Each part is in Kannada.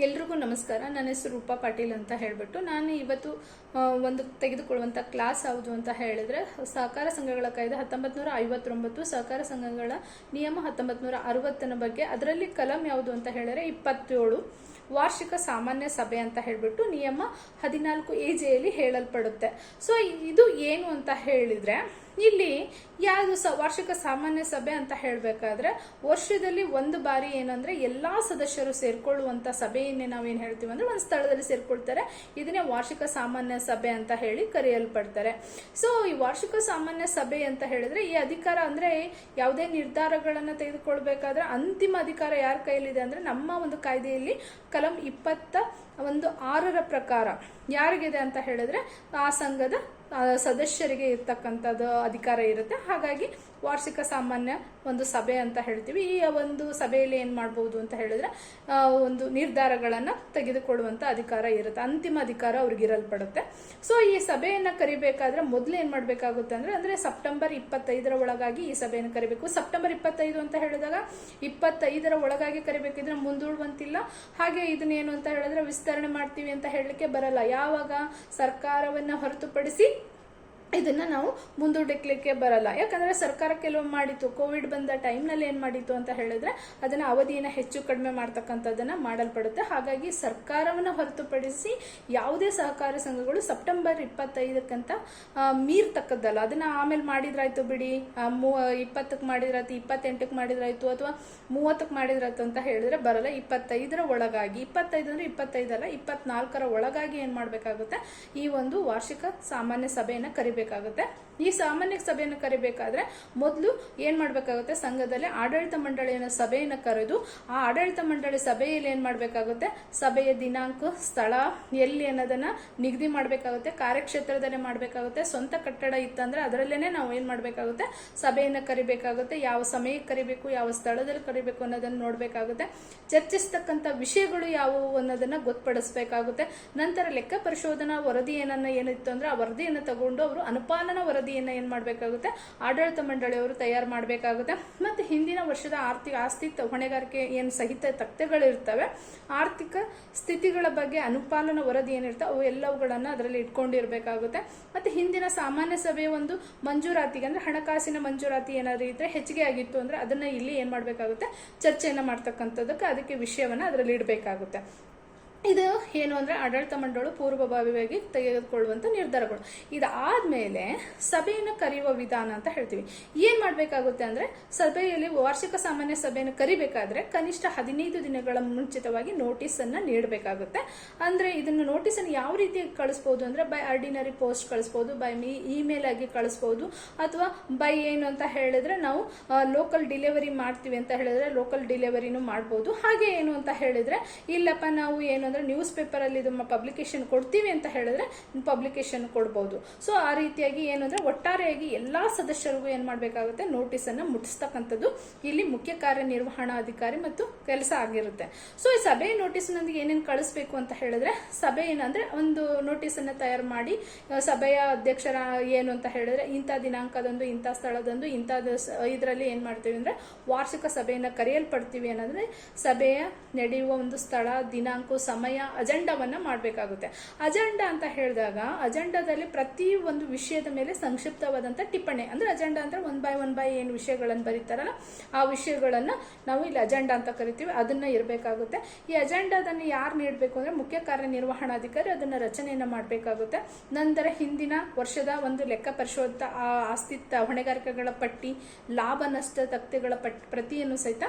ಎಲ್ರಿಗೂ ನಮಸ್ಕಾರ. ನನ್ನ ಹೆಸರು ರೂಪಾ ಪಾಟೀಲ್ ಅಂತ ಹೇಳಿಬಿಟ್ಟು ನಾನು ಇವತ್ತು ಒಂದು ತೆಗೆದುಕೊಳ್ಳುವಂಥ ಕ್ಲಾಸ್ ಯಾವುದು ಅಂತ ಹೇಳಿದ್ರೆ, ಸಹಕಾರ ಸಂಘಗಳ ಕಾಯ್ದೆ ಹತ್ತೊಂಬತ್ತು ನೂರ ಐವತ್ತೊಂಬತ್ತು, ಸಹಕಾರ ಸಂಘಗಳ ನಿಯಮ ಹತ್ತೊಂಬತ್ತು ನೂರ ಅರವತ್ತನ ಬಗ್ಗೆ, ಅದರಲ್ಲಿ ಕಲಂ ಯಾವುದು ಅಂತ ಹೇಳಿದ್ರೆ ಇಪ್ಪತ್ತೇಳು. ವಾರ್ಷಿಕ ಸಾಮಾನ್ಯ ಸಭೆ ಅಂತ ಹೇಳಿಬಿಟ್ಟು ನಿಯಮ ಹದಿನಾಲ್ಕು ಎ ಜೆಯಲ್ಲಿ ಹೇಳಲ್ಪಡುತ್ತೆ. ಸೊ ಇದು ಏನು ಅಂತ ಹೇಳಿದ್ರೆ, ಇಲ್ಲಿ ಯಾವುದು ಸ, ವಾರ್ಷಿಕ ಸಾಮಾನ್ಯ ಸಭೆ ಅಂತ ಹೇಳಬೇಕಾದ್ರೆ, ವರ್ಷದಲ್ಲಿ ಒಂದು ಬಾರಿ ಏನಂದ್ರೆ ಎಲ್ಲಾ ಸದಸ್ಯರು ಸೇರ್ಕೊಳ್ಳುವಂತ ಸಭೆಯನ್ನೇ ನಾವೇನ್ ಹೇಳ್ತೀವಿ ಅಂದ್ರೆ ಒಂದು ಸ್ಥಳದಲ್ಲಿ ಸೇರ್ಕೊಳ್ತಾರೆ. ಇದನ್ನೇ ವಾರ್ಷಿಕ ಸಾಮಾನ್ಯ ಸಭೆ ಅಂತ ಹೇಳಿ ಕರೆಯಲ್ಪಡ್ತಾರೆ. ಸೊ ಈ ವಾರ್ಷಿಕ ಸಾಮಾನ್ಯ ಸಭೆ ಅಂತ ಹೇಳಿದ್ರೆ, ಈ ಅಧಿಕಾರ ಅಂದ್ರೆ ಯಾವುದೇ ನಿರ್ಧಾರಗಳನ್ನು ತೆಗೆದುಕೊಳ್ಬೇಕಾದ್ರೆ ಅಂತಿಮ ಅಧಿಕಾರ ಯಾರ ಕೈಯಲ್ಲಿದೆ ಅಂದ್ರೆ ನಮ್ಮ ಒಂದು ಕಾಯ್ದೆಯಲ್ಲಿ ಇಪ್ಪತ್ತ ಒಂದು ಆರರ ಪ್ರಕಾರ. ಯಾರಿಗಿದೆ ಅಂತ ಹೇಳಿದ್ರೆ ಆ ಸಂಘದ ಸದಸ್ಯರಿಗೆ ಇರ್ತಕ್ಕಂಥದ್ದು ಅಧಿಕಾರ ಇರುತ್ತೆ. ಹಾಗಾಗಿ ವಾರ್ಷಿಕ ಸಾಮಾನ್ಯ ಒಂದು ಸಭೆ ಅಂತ ಹೇಳ್ತೀವಿ. ಈ ಒಂದು ಸಭೆಯಲ್ಲಿ ಏನ್ ಮಾಡ್ಬೋದು ಅಂತ ಹೇಳಿದ್ರೆ ಒಂದು ನಿರ್ಧಾರಗಳನ್ನ ತೆಗೆದುಕೊಳ್ಳುವಂತ ಅಧಿಕಾರ ಇರುತ್ತೆ. ಅಂತಿಮ ಅಧಿಕಾರ ಅವ್ರಿಗೆ ಇರಲ್ಪಡುತ್ತೆ. ಸೊ ಈ ಸಭೆಯನ್ನ ಕರಿಬೇಕಾದ್ರೆ ಮೊದಲು ಏನ್ ಮಾಡ್ಬೇಕಾಗುತ್ತೆ ಅಂದ್ರೆ ಅಂದ್ರೆ ಸೆಪ್ಟೆಂಬರ್ ಇಪ್ಪತ್ತೈದರ ಒಳಗಾಗಿ ಈ ಸಭೆಯನ್ನು ಕರಿಬೇಕು. ಸೆಪ್ಟೆಂಬರ್ ಇಪ್ಪತ್ತೈದು ಅಂತ ಹೇಳಿದಾಗ ಇಪ್ಪತ್ತೈದರ ಒಳಗಾಗಿ ಕರಿಬೇಕಿದ್ರೆ ಮುಂದೂಡುವಂತಿಲ್ಲ. ಹಾಗೆ ಇದನ್ನೇನು ಅಂತ ಹೇಳಿದ್ರೆ ವಿಸ್ತರಣೆ ಮಾಡ್ತೀವಿ ಅಂತ ಹೇಳಲಿಕ್ಕೆ ಬರಲ್ಲ. ಯಾವಾಗ ಸರ್ಕಾರವನ್ನ ಹೊರತುಪಡಿಸಿ ಇದನ್ನ ನಾವು ಮುಂದೂಡಲಿಕ್ಕೆ ಬರಲ್ಲ. ಯಾಕಂದ್ರೆ ಸರ್ಕಾರ ಕೆಲವು ಮಾಡಿತ್ತು. ಕೋವಿಡ್ ಬಂದ ಟೈಮ್ನಲ್ಲಿ ಏನು ಮಾಡಿತ್ತು ಅಂತ ಹೇಳಿದ್ರೆ ಅದನ್ನ ಅವಧಿಯನ್ನ ಹೆಚ್ಚು ಕಡಿಮೆ ಮಾಡ್ತಕ್ಕಂಥದ್ದನ್ನು ಮಾಡಲ್ಪಡುತ್ತೆ. ಹಾಗಾಗಿ ಸರ್ಕಾರವನ್ನ ಹೊರತುಪಡಿಸಿ ಯಾವುದೇ ಸಹಕಾರ ಸಂಘಗಳು ಸೆಪ್ಟೆಂಬರ್ ಇಪ್ಪತ್ತೈದಕ್ಕಂತ ಮೀರ್ತಕ್ಕದ್ದಲ್ಲ. ಅದನ್ನ ಆಮೇಲೆ ಮಾಡಿದ್ರಾಯ್ತು ಬಿಡಿ. ಮೂ- ಇಪ್ಪತ್ತಕ್ಕೆ ಮಾಡಿದ್ರಾಯ್ತು ಇಪ್ಪತ್ತೆಂಟಕ್ಕೆ ಮಾಡಿದ್ರಾಯ್ತು ಅಥವಾ ಮೂವತ್ತಕ್ಕೆ ಮಾಡಿದ್ರಾಯ್ತು ಅಂತ ಹೇಳಿದ್ರೆ ಬರಲ್ಲ. ಇಪ್ಪತ್ತೈದರ ಒಳಗಾಗಿ, ಇಪ್ಪತ್ತೈದು ಅಂದ್ರೆ ಇಪ್ಪತ್ತೈದಲ್ಲ, ಇಪ್ಪತ್ನಾಲ್ಕರ ಒಳಗಾಗಿ ಏನು ಮಾಡಬೇಕಾಗುತ್ತೆ? ಈ ಒಂದು ವಾರ್ಷಿಕ ಸಾಮಾನ್ಯ ಸಭೆಯನ್ನ ಕರಿಬೇಕಾಗುತ್ತೆ. ಈ ಸಾಮಾನ್ಯ ಸಭೆಯನ್ನು ಕರಿಬೇಕಾದ್ರೆ ಮೊದಲು ಏನ್ ಮಾಡ್ಬೇಕಾಗುತ್ತೆ? ಸಂಘದಲ್ಲಿ ಆಡಳಿತ ಮಂಡಳಿಯ ಸಭೆಯನ್ನು ಕರೆದು ಆ ಆಡಳಿತ ಮಂಡಳಿ ಸಭೆಯಲ್ಲಿ ಏನ್ ಮಾಡ್ಬೇಕಾಗುತ್ತೆ? ಸಭೆಯ ದಿನಾಂಕ, ಸ್ಥಳ, ಎಲ್ಲಿ ಅನ್ನೋದನ್ನ ನಿಗದಿ ಮಾಡ್ಬೇಕಾಗುತ್ತೆ. ಕಾರ್ಯಕ್ಷೇತ್ರದಲ್ಲಿ ಮಾಡ್ಬೇಕಾಗುತ್ತೆ. ಸ್ವಂತ ಕಟ್ಟಡ ಇತ್ತಂದ್ರೆ ಅದರಲ್ಲೇನೆ ನಾವು ಏನ್ ಮಾಡ್ಬೇಕಾಗುತ್ತೆ? ಸಭೆಯನ್ನ ಕರಿಬೇಕಾಗುತ್ತೆ. ಯಾವ ಸಮಯಕ್ಕೆ ಕರಿಬೇಕು, ಯಾವ ಸ್ಥಳದಲ್ಲಿ ಕರಿಬೇಕು ಅನ್ನೋದನ್ನ ನೋಡ್ಬೇಕಾಗುತ್ತೆ. ಚರ್ಚಿಸ್ತಕ್ಕಂಥ ವಿಷಯಗಳು ಯಾವುವು ಅನ್ನೋದನ್ನ ಗೊತ್ತುಪಡಿಸಬೇಕಾಗುತ್ತೆ. ನಂತರ ಲೆಕ್ಕ ಪರಿಶೋಧನಾ ವರದಿ ಏನನ್ನ ಏನಿತ್ತು ಅಂದ್ರೆ ಆ ವರದಿಯನ್ನು ತಗೊಂಡು ಅವರು ಅನುಪಾಲನ ವರದಿಯನ್ನ ಏನ್ ಮಾಡಬೇಕಾಗುತ್ತೆ? ಆಡಳಿತ ಮಂಡಳಿಯವರು ತಯಾರು ಮಾಡಬೇಕಾಗುತ್ತೆ. ಮತ್ತೆ ಹಿಂದಿನ ವರ್ಷದ ಆರ್ಥಿಕ ಆಸ್ತಿ ಹೊಣೆಗಾರಿಕೆ ಏನ್ ಸಹಿತ ತಕ್ತೆಗಳಿರ್ತವೆ ಆರ್ಥಿಕ ಸ್ಥಿತಿಗಳ ಬಗ್ಗೆ ಅನುಪಾಲನ ವರದಿ ಏನಿರ್ತವೆ, ಅವು ಎಲ್ಲವುಗಳನ್ನ ಅದರಲ್ಲಿ ಇಟ್ಕೊಂಡಿರ್ಬೇಕಾಗುತ್ತೆ. ಮತ್ತೆ ಹಿಂದಿನ ಸಾಮಾನ್ಯ ಸಭೆಯ ಒಂದು ಮಂಜೂರಾತಿಗೆ ಅಂದ್ರೆ ಹಣಕಾಸಿನ ಮಂಜೂರಾತಿ ಏನಾದ್ರು ಇದ್ರೆ ಹೆಚ್ಚಿಗೆ ಆಗಿತ್ತು ಅಂದ್ರೆ ಅದನ್ನ ಇಲ್ಲಿ ಏನ್ ಮಾಡ್ಬೇಕಾಗುತ್ತೆ? ಚರ್ಚೆಯನ್ನ ಮಾಡ್ತಕ್ಕಂಥದ್ದಕ್ಕೆ ಅದಕ್ಕೆ ವಿಷಯವನ್ನ ಅದರಲ್ಲಿ ಇಡಬೇಕಾಗುತ್ತೆ. ಇದು ಏನು ಅಂದರೆ ಆಡಳಿತ ಮಂಡಳು ಪೂರ್ವಭಾವಿಯಾಗಿ ತೆಗೆದುಕೊಳ್ಳುವಂಥ ನಿರ್ಧಾರಗಳು. ಇದಾದಮೇಲೆ ಸಭೆಯನ್ನು ಕರೆಯುವ ವಿಧಾನ ಅಂತ ಹೇಳ್ತೀವಿ. ಏನು ಮಾಡಬೇಕಾಗುತ್ತೆ ಅಂದರೆ ಸಭೆಯಲ್ಲಿ ವಾರ್ಷಿಕ ಸಾಮಾನ್ಯ ಸಭೆಯನ್ನು ಕರಿಬೇಕಾದ್ರೆ ಕನಿಷ್ಠ ಹದಿನೈದು ದಿನಗಳ ಮುಂಚಿತವಾಗಿ ನೋಟಿಸನ್ನು ನೀಡಬೇಕಾಗುತ್ತೆ. ಅಂದರೆ ಇದನ್ನು ನೋಟಿಸನ್ನು ಯಾವ ರೀತಿ ಕಳಿಸ್ಬೋದು ಅಂದರೆ ಬೈ ಆರ್ಡಿನರಿ ಪೋಸ್ಟ್ ಕಳಿಸ್ಬೋದು ಬೈ ಮೀ ಇಮೇಲ್ ಆಗಿ ಕಳಿಸ್ಬೋದು, ಅಥವಾ ಬೈ ಏನು ಅಂತ ಹೇಳಿದ್ರೆ ನಾವು ಲೋಕಲ್ ಡಿಲಿವರಿ ಮಾಡ್ತೀವಿ ಅಂತ ಹೇಳಿದ್ರೆ ಲೋಕಲ್ ಡಿಲಿವರಿನೂ ಮಾಡ್ಬೋದು. ಹಾಗೆ ಏನು ಅಂತ ಹೇಳಿದ್ರೆ ಇಲ್ಲಪ್ಪ ನಾವು ಏನು ಅಂದ್ರೆ ನ್ಯೂಸ್ ಪೇಪರಲ್ಲಿ ಇದು ಪಬ್ಲಿಕೇಶನ್ ಕೊಡ್ತೀವಿ ಅಂತ ಹೇಳಿದ್ರೆ ಪಬ್ಲಿಕೇಶನ್ ಕೊಡ್ಬೋದು. ಸೊ ಆ ರೀತಿಯಾಗಿ ಏನು ಅಂದರೆ ಒಟ್ಟಾರೆಯಾಗಿ ಎಲ್ಲಾ ಸದಸ್ಯರಿಗೂ ಏನು ಮಾಡಬೇಕಾಗುತ್ತೆ? ನೋಟಿಸ್ ಅನ್ನ ಮುಟ್ಟಿಸ್ತಕ್ಕಂಥದ್ದು ಇಲ್ಲಿ ಮುಖ್ಯ ಕಾರ್ಯನಿರ್ವಹಣಾಧಿಕಾರಿ ಮತ್ತು ಕೆಲಸ ಆಗಿರುತ್ತೆ. ಸೊ ಈ ಸಭೆ ನೋಟಿಸ್ ನೊಂದಿಗೆ ಏನೇನು ಕಳಿಸ್ಬೇಕು ಅಂತ ಹೇಳಿದ್ರೆ ಸಭೆ ಏನಂದರೆ ಒಂದು ನೋಟಿಸನ್ನು ತಯಾರು ಮಾಡಿ ಸಭೆಯ ಅಧ್ಯಕ್ಷರ ಏನು ಅಂತ ಹೇಳಿದ್ರೆ ಇಂಥ ದಿನಾಂಕದಂದು, ಇಂಥ ಸ್ಥಳದಂದು ಇಂಥ ಇದರಲ್ಲಿ ಏನು ಮಾಡ್ತೀವಿ ಅಂದ್ರೆ ವಾರ್ಷಿಕ ಸಭೆಯನ್ನು ಕರೆಯಲ್ಪಡ್ತೀವಿ ಅನ್ನೋದ್ರೆ ಸಭೆಯ ನಡೆಯುವ ಒಂದು ಸ್ಥಳ, ದಿನಾಂಕ ಸಮಯ ಅಜೆಂಡಾವನ್ನ ಮಾಡಬೇಕಾಗುತ್ತೆ. ಅಜೆಂಡಾ ಅಂತ ಹೇಳಿದಾಗ ಅಜೆಂಡಾದಲ್ಲಿ ಪ್ರತಿ ಒಂದು ವಿಷಯದ ಮೇಲೆ ಸಂಕ್ಷಿಪ್ತವಾದಂತ ಟಿಪ್ಪಣಿ. ಅಂದ್ರೆ ಅಜೆಂಡಾ ಅಂದರೆ ಒನ್ ಬೈ ಒನ್ ಬೈ ಏನು ವಿಷಯಗಳನ್ನು ಬರೀತಾರಲ್ಲ, ಆ ವಿಷಯಗಳನ್ನು ನಾವು ಇಲ್ಲಿ ಅಜೆಂಡಾ ಅಂತ ಕರಿತೀವಿ. ಅದನ್ನ ಇರಬೇಕಾಗುತ್ತೆ. ಈ ಅಜೆಂಡಾದನ್ನು ಯಾರು ನೀಡಬೇಕು ಅಂದ್ರೆ ಮುಖ್ಯ ಕಾರ್ಯನಿರ್ವಹಣಾಧಿಕಾರಿ ಅದನ್ನ ರಚನೆಯನ್ನ ಮಾಡಬೇಕಾಗುತ್ತೆ. ನಂತರ ಹಿಂದಿನ ವರ್ಷದ ಒಂದು ಲೆಕ್ಕ ಪರಿಶೋಧ, ಆ ಆಸ್ತಿ ಹೊಣೆಗಾರಿಕೆಗಳ ಪಟ್ಟಿ, ಲಾಭ, ನಷ್ಟ ತಕ್ತೆಗಳ ಪಟ್, ಪ್ರತಿಯನ್ನು ಸಹಿತ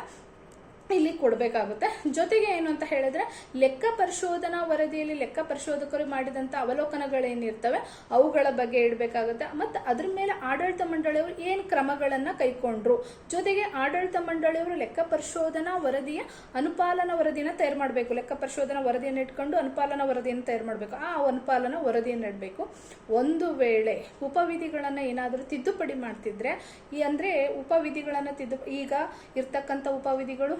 ಇಲ್ಲಿ ಕೊಡಬೇಕಾಗುತ್ತೆ. ಜೊತೆಗೆ ಏನು ಅಂತ ಹೇಳಿದ್ರೆ, ಲೆಕ್ಕ ಪರಿಶೋಧನಾ ವರದಿಯಲ್ಲಿ ಲೆಕ್ಕ ಪರಿಶೋಧಕರು ಮಾಡಿದಂತ ಅವಲೋಕನಗಳೇನಿರ್ತವೆ ಅವುಗಳ ಬಗ್ಗೆ ಇಡಬೇಕಾಗುತ್ತೆ ಮತ್ತೆ ಅದ್ರ ಮೇಲೆ ಆಡಳಿತ ಮಂಡಳಿಯವರು ಏನು ಕ್ರಮಗಳನ್ನು ಕೈಕೊಂಡ್ರು. ಜೊತೆಗೆ ಆಡಳಿತ ಮಂಡಳಿಯವರು ಲೆಕ್ಕ ಪರಿಶೋಧನಾ ವರದಿಯ ಅನುಪಾಲನಾ ವರದಿಯನ್ನು ತಯಾರು ಮಾಡಬೇಕು. ಲೆಕ್ಕ ಪರಿಶೋಧನಾ ವರದಿಯನ್ನು ಇಟ್ಕೊಂಡು ಅನುಪಾಲನಾ ವರದಿಯನ್ನು ತಯಾರು ಮಾಡಬೇಕು. ಆ ಅನುಪಾಲನಾ ವರದಿಯನ್ನು ಇಡಬೇಕು. ಒಂದು ವೇಳೆ ಉಪವಿಧಿಗಳನ್ನು ಏನಾದರೂ ತಿದ್ದುಪಡಿ ಮಾಡ್ತಿದ್ರೆ, ಈ ಅಂದ್ರೆ ಉಪವಿಧಿಗಳನ್ನು ತಿದ್ದು ಈಗ ಇರ್ತಕ್ಕಂಥ ಉಪವಿಧಿಗಳು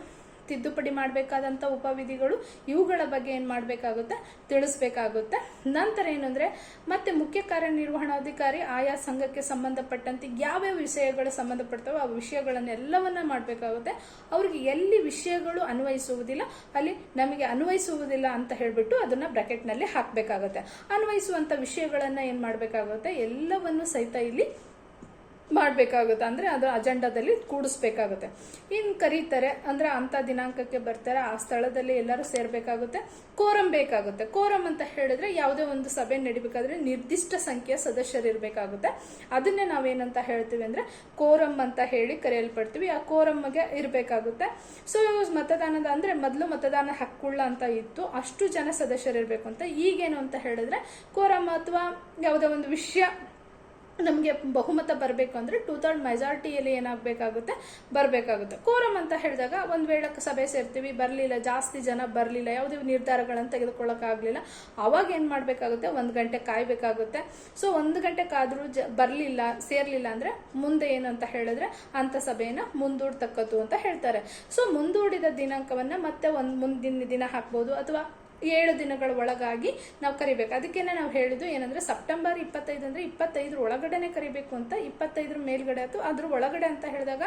ತಿದ್ದುಪಡಿ ಮಾಡಬೇಕಾದಂಥ ಉಪವಿಧಿಗಳು ಇವುಗಳ ಬಗ್ಗೆ ಏನು ಮಾಡಬೇಕಾಗುತ್ತೆ ತಿಳಿಸ್ಬೇಕಾಗುತ್ತೆ. ನಂತರ ಏನಂದರೆ, ಮತ್ತೆ ಮುಖ್ಯ ಕಾರ್ಯನಿರ್ವಹಣಾಧಿಕಾರಿ ಆಯಾ ಸಂಘಕ್ಕೆ ಸಂಬಂಧಪಟ್ಟಂತೆ ಯಾವ್ಯಾವ ವಿಷಯಗಳು ಸಂಬಂಧಪಡ್ತವೆ ಆ ವಿಷಯಗಳನ್ನೆಲ್ಲವನ್ನ ಮಾಡಬೇಕಾಗುತ್ತೆ. ಅವ್ರಿಗೆ ಎಲ್ಲಿ ವಿಷಯಗಳು ಅನ್ವಯಿಸುವುದಿಲ್ಲ, ಅಲ್ಲಿ ನಮಗೆ ಅನ್ವಯಿಸುವುದಿಲ್ಲ ಅಂತ ಹೇಳಿಬಿಟ್ಟು ಅದನ್ನ ಬ್ರಾಕೆಟ್ನಲ್ಲಿ ಹಾಕಬೇಕಾಗುತ್ತೆ. ಅನ್ವಯಿಸುವಂತ ವಿಷಯಗಳನ್ನ ಏನು ಮಾಡಬೇಕಾಗುತ್ತೆ, ಎಲ್ಲವನ್ನು ಸಹಿತ ಇಲ್ಲಿ ಮಾಡಬೇಕಾಗುತ್ತೆ ಅಂದರೆ ಅದರ ಅಜೆಂಡಾದಲ್ಲಿ ಕೂಡಿಸ್ಬೇಕಾಗುತ್ತೆ. ಇನ್ನು ಕರೀತಾರೆ ಅಂದರೆ ಅಂಥ ದಿನಾಂಕಕ್ಕೆ ಬರ್ತಾರೆ, ಆ ಸ್ಥಳದಲ್ಲಿ ಎಲ್ಲರೂ ಸೇರಬೇಕಾಗುತ್ತೆ ಕೋರಂ ಬೇಕಾಗುತ್ತೆ. ಕೋರಂ ಅಂತ ಹೇಳಿದ್ರೆ ಯಾವುದೇ ಒಂದು ಸಭೆ ನಡಿಬೇಕಾದ್ರೆ ನಿರ್ದಿಷ್ಟ ಸಂಖ್ಯೆಯ ಸದಸ್ಯರು ಇರಬೇಕಾಗುತ್ತೆ ಅದನ್ನೇ ನಾವೇನಂತ ಹೇಳ್ತೀವಿ ಅಂದರೆ ಕೋರಂ ಅಂತ ಹೇಳಿ ಕರೆಯಲ್ಪಡ್ತೀವಿ. ಆ ಕೋರಮ್ಗೆ ಇರಬೇಕಾಗುತ್ತೆ. ಸೊ ಮತದಾನದ ಅಂದರೆ ಮೊದಲು ಮತದಾನ ಹಕ್ಕುಳ್ಳ ಅಂತ ಇತ್ತು. ಅಷ್ಟು ಜನ ಸದಸ್ಯರು ಇರಬೇಕು ಅಂತ. ಈಗೇನು ಅಂತ ಹೇಳಿದ್ರೆ ಕೋರಂ ಅಥವಾ ಯಾವುದೇ ಒಂದು ವಿಷಯ ನಮಗೆ ಬಹುಮತ ಬರಬೇಕು ಅಂದರೆ ಟೂ ಥರ್ಡ್ ಮೆಜಾರಿಟಿಯಲ್ಲಿ ಏನಾಗಬೇಕಾಗುತ್ತೆ? ಬರಬೇಕಾಗುತ್ತೆ. ಕೋರಮ್ ಅಂತ ಹೇಳಿದಾಗ ಒಂದು ವೇಳೆ ಸಭೆ ಸೇರ್ತೀವಿ, ಬರಲಿಲ್ಲ, ಜಾಸ್ತಿ ಜನ ಬರಲಿಲ್ಲ, ಯಾವುದೇ ನಿರ್ಧಾರಗಳನ್ನು ತೆಗೆದುಕೊಳ್ಳೋಕ್ಕಾಗಲಿಲ್ಲ, ಅವಾಗ ಏನು ಮಾಡಬೇಕಾಗುತ್ತೆ? ಒಂದು ಗಂಟೆ ಕಾಯಬೇಕಾಗುತ್ತೆ. ಸೊ ಒಂದು ಗಂಟೆ ಕಾದರೂ ಜ, ಬರಲಿಲ್ಲ, ಸೇರಲಿಲ್ಲ ಅಂದರೆ ಮುಂದೆ ಏನು ಅಂತ ಹೇಳಿದ್ರೆ ಅಂಥ ಸಭೆಯನ್ನು ಮುಂದೂಡ್ತಕ್ಕದ್ದು ಅಂತ ಹೇಳ್ತಾರೆ. ಸೊ ಮುಂದೂಡಿದ ದಿನಾಂಕವನ್ನು ಮತ್ತೆ ಒಂದು ಮುಂದಿನ ದಿನ ಹಾಕ್ಬೋದು ಅಥವಾ ಏಳು ದಿನಗಳ ಒಳಗಾಗಿ ನಾವು ಕರಿಬೇಕು. ಅದಕ್ಕೇನೆ ನಾವು ಹೇಳಿದ್ದು ಏನಂದ್ರೆ ಸೆಪ್ಟೆಂಬರ್ ಇಪ್ಪತ್ತೈದು ಅಂದ್ರೆ ಇಪ್ಪತ್ತೈದರ ಒಳಗಡೆನೆ ಕರಿಬೇಕು ಅಂತ, ಇಪ್ಪತ್ತೈದರ ಮೇಲ್ಗಡೆ ಆಯ್ತು ಅದ್ರ ಒಳಗಡೆ ಅಂತ ಹೇಳಿದಾಗ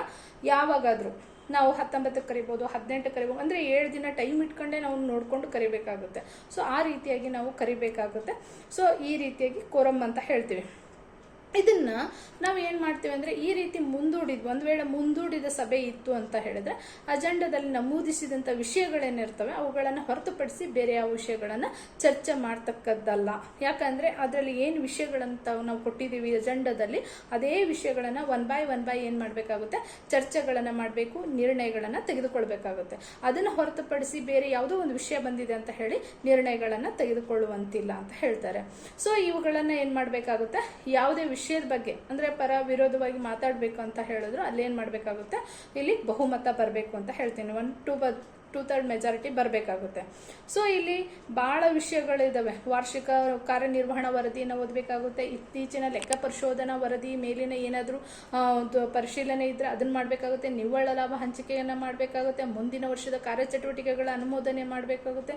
ಯಾವಾಗಾದರೂ ನಾವು ಹತ್ತೊಂಬತ್ತಕ್ಕೆ ಕರಿಬೋದು, ಹದಿನೆಂಟು ಕರಿಬೋದು, ಅಂದ್ರೆ ಏಳು ದಿನ ಟೈಮ್ ಇಟ್ಕೊಂಡೇ ನಾವು ನೋಡ್ಕೊಂಡು ಕರಿಬೇಕಾಗುತ್ತೆ. ಸೊ ಆ ರೀತಿಯಾಗಿ ನಾವು ಕರಿಬೇಕಾಗುತ್ತೆ. ಸೊ ಈ ರೀತಿಯಾಗಿ ಕೋರಮ್ ಅಂತ ಹೇಳ್ತೀವಿ. ಇದನ್ನ ನಾವು ಏನು ಮಾಡ್ತೀವಿ ಅಂದ್ರೆ ಈ ರೀತಿ ಮುಂದೂಡಿದ್ವಿ ಒಂದು ವೇಳೆ ಮುಂದೂಡಿದ ಸಭೆ ಇತ್ತು ಅಂತ ಹೇಳಿದ್ರೆ ಅಜೆಂಡಾದಲ್ಲಿ ನಮೂದಿಸಿದಂಥ ವಿಷಯಗಳೇನಿರ್ತವೆ ಅವುಗಳನ್ನು ಹೊರತುಪಡಿಸಿ ಬೇರೆ ಯಾವ ವಿಷಯಗಳನ್ನು ಚರ್ಚೆ ಮಾಡ್ತಕ್ಕದ್ದಲ್ಲ. ಯಾಕಂದ್ರೆ ಅದರಲ್ಲಿ ಏನು ವಿಷಯಗಳಂತ ನಾವು ಕೊಟ್ಟಿದ್ದೀವಿ ಅಜೆಂಡಾದಲ್ಲಿ, ಅದೇ ವಿಷಯಗಳನ್ನು ಒನ್ ಬೈ ಒನ್ ಬೈ ಏನು ಮಾಡಬೇಕಾಗುತ್ತೆ, ಚರ್ಚೆಗಳನ್ನು ಮಾಡಬೇಕು, ನಿರ್ಣಯಗಳನ್ನು ತೆಗೆದುಕೊಳ್ಬೇಕಾಗುತ್ತೆ. ಅದನ್ನು ಹೊರತುಪಡಿಸಿ ಬೇರೆ ಯಾವುದೋ ಒಂದು ವಿಷಯ ಬಂದಿದೆ ಅಂತ ಹೇಳಿ ನಿರ್ಣಯಗಳನ್ನು ತೆಗೆದುಕೊಳ್ಳುವಂತಿಲ್ಲ ಅಂತ ಹೇಳ್ತಾರೆ. ಸೊ ಇವುಗಳನ್ನು ಏನು ಮಾಡಬೇಕಾಗುತ್ತೆ, ಯಾವುದೇ ವಿಷಯದ ಬಗ್ಗೆ, ಅಂದ್ರೆ ಪರ ವಿರೋಧವಾಗಿ ಮಾತಾಡಬೇಕು ಅಂತ ಹೇಳಿದ್ರು ಅಲ್ಲಿ ಏನ್ ಮಾಡ್ಬೇಕಾಗುತ್ತೆ? ಇಲ್ಲಿ ಬಹುಮತ ಬರಬೇಕು ಅಂತ ಹೇಳ್ತೀನಿ. ಒನ್ ಟು ಬ ಟೂ ಥರ್ಡ್ ಮೆಜಾರಿಟಿ ಬರಬೇಕಾಗುತ್ತೆ. ಸೊ ಇಲ್ಲಿ ಭಾಳ ವಿಷಯಗಳಿದ್ದಾವೆ ವಾರ್ಷಿಕ ಕಾರ್ಯನಿರ್ವಹಣಾ ವರದಿಯನ್ನು ಓದಬೇಕಾಗುತ್ತೆ. ಇತ್ತೀಚಿನ ಲೆಕ್ಕ ಪರಿಶೋಧನಾ ವರದಿ ಮೇಲಿನ ಏನಾದರೂ ಪರಿಶೀಲನೆ ಇದ್ದರೆ ಅದನ್ನು ಮಾಡಬೇಕಾಗುತ್ತೆ. ನಿವ್ವಳ ಲಾಭ ಹಂಚಿಕೆಯನ್ನು ಮಾಡಬೇಕಾಗುತ್ತೆ. ಮುಂದಿನ ವರ್ಷದ ಕಾರ್ಯಚಟುವಟಿಕೆಗಳ ಅನುಮೋದನೆ ಮಾಡಬೇಕಾಗುತ್ತೆ.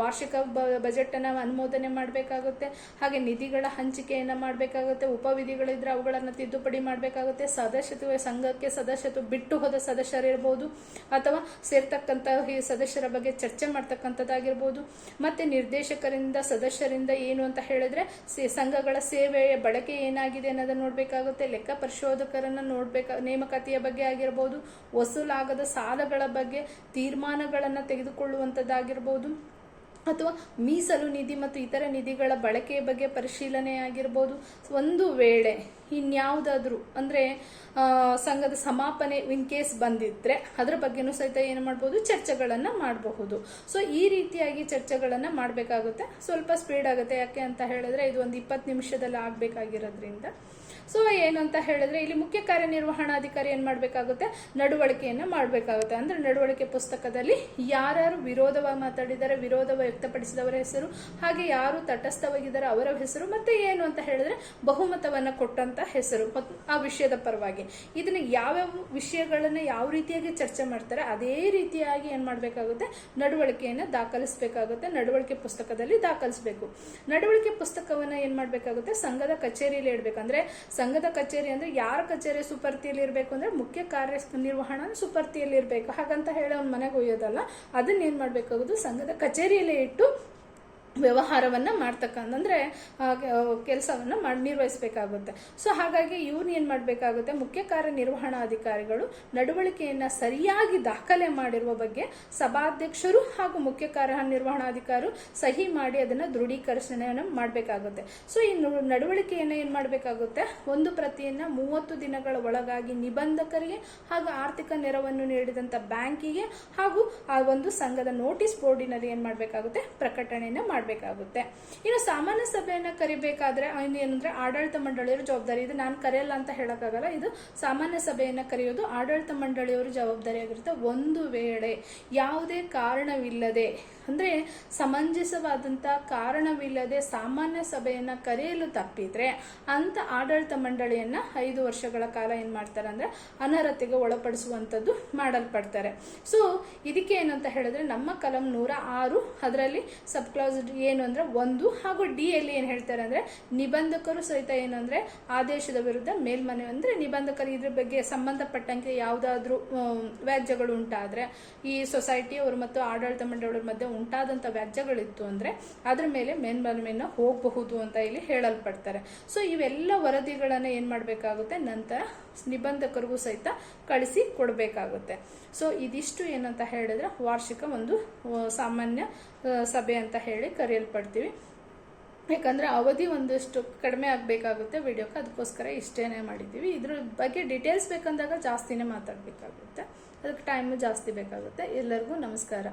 ವಾರ್ಷಿಕ ಬ ಬಜೆಟನ್ನು ಅನುಮೋದನೆ ಮಾಡಬೇಕಾಗುತ್ತೆ. ಹಾಗೆ ನಿಧಿಗಳ ಹಂಚಿಕೆಯನ್ನು ಮಾಡಬೇಕಾಗುತ್ತೆ. ಉಪವಿಧಿಗಳಿದ್ದರೆ ಅವುಗಳನ್ನು ತಿದ್ದುಪಡಿ ಮಾಡಬೇಕಾಗುತ್ತೆ. ಸದಸ್ಯತ್ವ, ಸಂಘಕ್ಕೆ ಸದಸ್ಯತ್ವ, ಬಿಟ್ಟು ಹೋದ ಸದಸ್ಯರಿರ್ಬೋದು ಅಥವಾ ಸೇರ್ತಕ್ಕಂಥ ಈ ಸದಸ್ಯರ ಬಗ್ಗೆ ಚರ್ಚೆ ಮಾಡ್ತಕ್ಕಂಥದ್ದಾಗಿರ್ಬೋದು. ಮತ್ತೆ ನಿರ್ದೇಶಕರಿಂದ ಸದಸ್ಯರಿಂದ ಏನು ಅಂತ ಹೇಳಿದ್ರೆ ಸಂಘಗಳ ಸೇವೆಯ ಬಳಕೆ ಏನಾಗಿದೆ ಅನ್ನೋದನ್ನ ನೋಡಬೇಕಾಗುತ್ತೆ. ಲೆಕ್ಕ ಪರಿಶೋಧಕರನ್ನ ನೋಡಬೇಕಾ, ನೇಮಕಾತಿಯ ಬಗ್ಗೆ ಆಗಿರ್ಬೋದು, ವಸೂಲಾಗದ ಸಾಲಗಳ ಬಗ್ಗೆ ತೀರ್ಮಾನಗಳನ್ನು ತೆಗೆದುಕೊಳ್ಳುವಂಥದ್ದಾಗಿರ್ಬೋದು. ಅಥವಾ ಮೀಸಲು ನಿಧಿ ಮತ್ತು ಇತರ ನಿಧಿಗಳ ಬಳಕೆಯ ಬಗ್ಗೆ ಪರಿಶೀಲನೆ ಆಗಿರ್ಬೋದು ಒಂದು ವೇಳೆ ಇನ್ಯಾವುದಾದ್ರೂ, ಅಂದ್ರೆ ಸಂಘದ ಸಮಾಪನೆ ಇನ್ ಕೇಸ್ ಬಂದಿದ್ರೆ ಅದರ ಬಗ್ಗೆನೂ ಸಹಿತ ಏನು ಮಾಡ್ಬೋದು? ಚರ್ಚೆಗಳನ್ನು ಮಾಡಬಹುದು. ಸೊ ಈ ರೀತಿಯಾಗಿ ಚರ್ಚೆಗಳನ್ನು ಮಾಡಬೇಕಾಗುತ್ತೆ. ಸ್ವಲ್ಪ ಸ್ಪೀಡ್ ಆಗುತ್ತೆ. ಯಾಕೆ ಅಂತ ಹೇಳಿದ್ರೆ ಇದು ಒಂದು ಇಪ್ಪತ್ತು ನಿಮಿಷದಲ್ಲಿ ಆಗ್ಬೇಕಾಗಿರೋದ್ರಿಂದ. ಸೊ ಏನು ಅಂತ ಹೇಳಿದ್ರೆ ಇಲ್ಲಿ ಮುಖ್ಯ ಕಾರ್ಯನಿರ್ವಹಣಾಧಿಕಾರಿ ಏನು ಮಾಡಬೇಕಾಗುತ್ತೆ? ನಡವಳಿಕೆಯನ್ನು ಮಾಡಬೇಕಾಗುತ್ತೆ. ಅಂದ್ರೆ ನಡವಳಿಕೆ ಪುಸ್ತಕದಲ್ಲಿ ಯಾರ್ಯಾರು ವಿರೋಧವಾಗಿ ಮಾತಾಡಿದ್ದಾರೆ ವಿರೋಧ ವ್ಯಕ್ತಪಡಿಸಿದವರ ಹೆಸರು, ಹಾಗೆ ಯಾರು ತಟಸ್ಥವಾಗಿದ್ದಾರೆ ಅವರ ಹೆಸರು, ಮತ್ತೆ ಏನು ಅಂತ ಹೇಳಿದ್ರೆ ಬಹುಮತವನ್ನ ಕೊಟ್ಟಂತ ಹೆಸರು ಆ ವಿಷಯದ ಪರವಾಗಿ. ಇದನ್ನ ಯಾವ್ಯಾವ ವಿಷಯಗಳನ್ನ ಯಾವ ರೀತಿಯಾಗಿ ಚರ್ಚೆ ಮಾಡ್ತಾರೆ, ಅದೇ ರೀತಿಯಾಗಿ ಏನು ಮಾಡಬೇಕಾಗುತ್ತೆ? ನಡವಳಿಕೆಯನ್ನು ದಾಖಲಿಸಬೇಕಾಗುತ್ತೆ, ನಡವಳಿಕೆ ಪುಸ್ತಕದಲ್ಲಿ ದಾಖಲಿಸಬೇಕು. ನಡವಳಿಕೆ ಪುಸ್ತಕವನ್ನ ಏನು ಮಾಡಬೇಕಾಗುತ್ತೆ? ಸಂಘದ ಕಚೇರಿಯಲ್ಲಿ ಇಡಬೇಕಂದ್ರೆ ಸಂಘದ ಕಚೇರಿ ಅಂದ್ರೆ ಯಾರ ಕಚೇರಿ ಸುಪರ್ತಿಯಲ್ಲಿ ಇರಬೇಕು ಅಂದ್ರೆ ಮುಖ್ಯ ಕಾರ್ಯ ನಿರ್ವಹಣಾ ಸುಪರ್ತಿಯಲ್ಲಿ ಇರಬೇಕು. ಹಾಗಂತ ಹೇಳಿ ಅವ್ನ ಮನೆಗೆ ಒಯ್ಯೋದಲ್ಲ ಅದನ್ನ ಏನು ಮಾಡಬೇಕಾಗೋದು? ಸಂಘದ ಕಚೇರಿಯಲ್ಲೇ ಇಟ್ಟು ವ್ಯವಹಾರವನ್ನ ಮಾಡ್ತಕ್ಕಂಥ ಅಂದ್ರೆ ಕೆಲಸವನ್ನ ಮಾಡಿ, ನಿರ್ವಹಿಸಬೇಕಾಗುತ್ತೆ. ಸೊ ಹಾಗಾಗಿ ಇವ್ರು ಏನ್ ಮಾಡಬೇಕಾಗುತ್ತೆ, ಮುಖ್ಯ ಕಾರ್ಯನಿರ್ವಹಣಾಧಿಕಾರಿಗಳು ನಡವಳಿಕೆಯನ್ನು ಸರಿಯಾಗಿ ದಾಖಲೆ ಮಾಡಿರುವ ಬಗ್ಗೆ ಸಭಾಧ್ಯಕ್ಷರು ಹಾಗೂ ಮುಖ್ಯ ಕಾರ್ಯನಿರ್ವಹಣಾಧಿಕಾರಿ ಸಹಿ ಮಾಡಿ ಅದನ್ನ ದೃಢೀಕರಣ ಮಾಡಬೇಕಾಗುತ್ತೆ. ಸೊ ಈ ನಡವಳಿಕೆಯನ್ನು ಏನು ಮಾಡಬೇಕಾಗುತ್ತೆ, ಒಂದು ಪ್ರತಿಯನ್ನ ಮೂವತ್ತು ದಿನಗಳ ಒಳಗಾಗಿ ನಿಬಂಧಕರಿಗೆ ಹಾಗೂ ಆರ್ಥಿಕ ನೆರವನ್ನು ನೀಡಿದಂತ ಬ್ಯಾಂಕಿಗೆ ಹಾಗೂ ಆ ಒಂದು ಸಂಘದ ನೋಟಿಸ್ ಬೋರ್ಡಿನಲ್ಲಿ ಏನು ಮಾಡಬೇಕಾಗುತ್ತೆ, ಪ್ರಕಟಣೆಯನ್ನ ಮಾಡಬೇಕಾಗುತ್ತೆ. ಇನ್ನು ಸಾಮಾನ್ಯ ಸಭೆಯನ್ನ ಕರಿಬೇಕಾದ್ರೆ ಏನಂದ್ರೆ ಆಡಳಿತ ಮಂಡಳಿಯವರ ಜವಾಬ್ದಾರಿ. ಇದು ನಾನು ಕರೆಯಲ್ಲ ಅಂತ ಹೇಳಕ್ಕಾಗಲ್ಲ. ಇದು ಸಾಮಾನ್ಯ ಸಭೆಯನ್ನ ಕರೆಯೋದು ಆಡಳಿತ ಮಂಡಳಿಯವರ ಜವಾಬ್ದಾರಿ ಆಗಿರುತ್ತೆ ಒಂದು ವೇಳೆ. ಯಾವುದೇ ಕಾರಣವಿಲ್ಲದೆ, ಅಂದ್ರೆ ಸಮಂಜಸವಾದಂತ ಕಾರಣವಿಲ್ಲದೆ ಸಾಮಾನ್ಯ ಸಭೆಯನ್ನು ಕರೆಯಲು ತಪ್ಪಿದ್ರೆ, ಅಂತ ಆಡಳಿತ ಮಂಡಳಿಯನ್ನ ಐದು ವರ್ಷಗಳ ಕಾಲ ಏನು ಮಾಡ್ತಾರೆ ಅಂದ್ರೆ ಅನರ್ಹತೆಗೆ ಒಳಪಡಿಸುವಂತದ್ದು ಮಾಡಲ್ಪಡ್ತಾರೆ. ಸೊ ಇದಕ್ಕೆ ಏನಂತ ಹೇಳಿದ್ರೆ ನಮ್ಮ ಕಲಂ ನೂರ ಆರು, ಅದರಲ್ಲಿ ಸಬ್ ಕ್ಲಾಸ್ ಏನು ಅಂದರೆ ಒಂದು ಹಾಗೂ ಡಿ ಅಲ್ಲಿ ಏನು ಹೇಳ್ತಾರೆ ಅಂದರೆ ನಿಬಂಧಕರು ಸಹಿತ ಏನು ಅಂದರೆ ಆದೇಶದ ವಿರುದ್ಧ ಮೇಲ್ಮನೆ ಅಂದರೆ ನಿಬಂಧಕರು ಇದ್ರ ಬಗ್ಗೆ ಸಂಬಂಧಪಟ್ಟಂತೆ ಯಾವುದಾದ್ರೂ ವ್ಯಾಜ್ಯಗಳು ಉಂಟಾದರೆ ಈ ಸೊಸೈಟಿಯವರು ಮತ್ತು ಆಡಳಿತ ಮಂಡಳಿಯವ್ರ ಮಧ್ಯೆ ಉಂಟಾದಂಥ ವ್ಯಾಜ್ಯಗಳಿತ್ತು ಅಂದರೆ ಅದ್ರ ಮೇಲೆ ಮೇಲ್ಮನೆಯನ್ನು ಹೋಗಬಹುದು ಅಂತ ಇಲ್ಲಿ ಹೇಳಲ್ಪಡ್ತಾರೆ. ಸೊ ಇವೆಲ್ಲ ವರದಿಗಳನ್ನು ಏನು ಮಾಡಬೇಕಾಗುತ್ತೆ? ನಂತರ ನಿಬಂಧಕರಿಗೂ ಸಹಿತ ಕಳಿಸಿ ಕೊಡಬೇಕಾಗುತ್ತೆ. ಸೊ ಇದಿಷ್ಟು ಏನಂತ ಹೇಳಿದ್ರೆ ವಾರ್ಷಿಕ ಒಂದು ಸಾಮಾನ್ಯ ಸಭೆ ಅಂತ ಹೇಳಿ ಕರೆಯಲ್ಪಡ್ತೀವಿ. ಯಾಕಂದರೆ ಅವಧಿ ಒಂದಷ್ಟು ಕಡಿಮೆ ಆಗಬೇಕಾಗುತ್ತೆ ವಿಡಿಯೋಕ್ಕೆ, ಅದಕ್ಕೋಸ್ಕರ ಇಷ್ಟೇ ಮಾಡಿದ್ದೀವಿ. ಇದ್ರ ಬಗ್ಗೆ ಡೀಟೇಲ್ಸ್ ಬೇಕಂದಾಗ ಜಾಸ್ತಿನೇ ಮಾತಾಡಬೇಕಾಗುತ್ತೆ. ಅದಕ್ಕೆ ಟೈಮು ಜಾಸ್ತಿ ಬೇಕಾಗುತ್ತೆ. ಎಲ್ಲರಿಗೂ ನಮಸ್ಕಾರ.